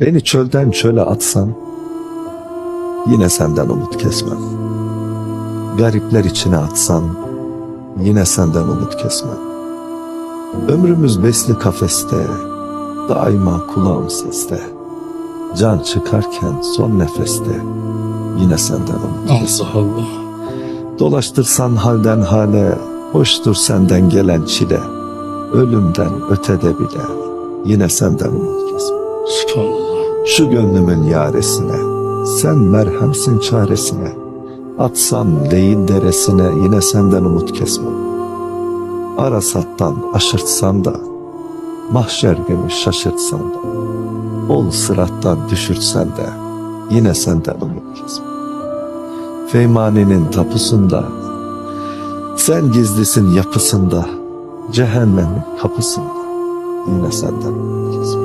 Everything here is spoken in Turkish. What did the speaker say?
Beni çölden çöle atsan yine senden umut kesmem. Garipler içine atsan yine senden umut kesmem. Ömrümüz besli kafeste, daima kulağım seste. Can çıkarken son nefeste yine senden umut kesmem. Allah Allah. Dolaştırsan halden hale, hoştur senden gelen çile. Ölümden ötede bile yine senden umut kesmem. Subhanallah. Şu gönlümün yaresine, sen merhemsin çaresine. Atsam değil deresine yine senden umut kesmem. Arasattan aşırtsan da, mahşer günü şaşırtsan da, ol sırattan düşürtsen de yine senden umut kesmem. Feymani'nin tapusunda, sen gizlisin yapısında, cehennemin kapısında, yine senden umut kesmem.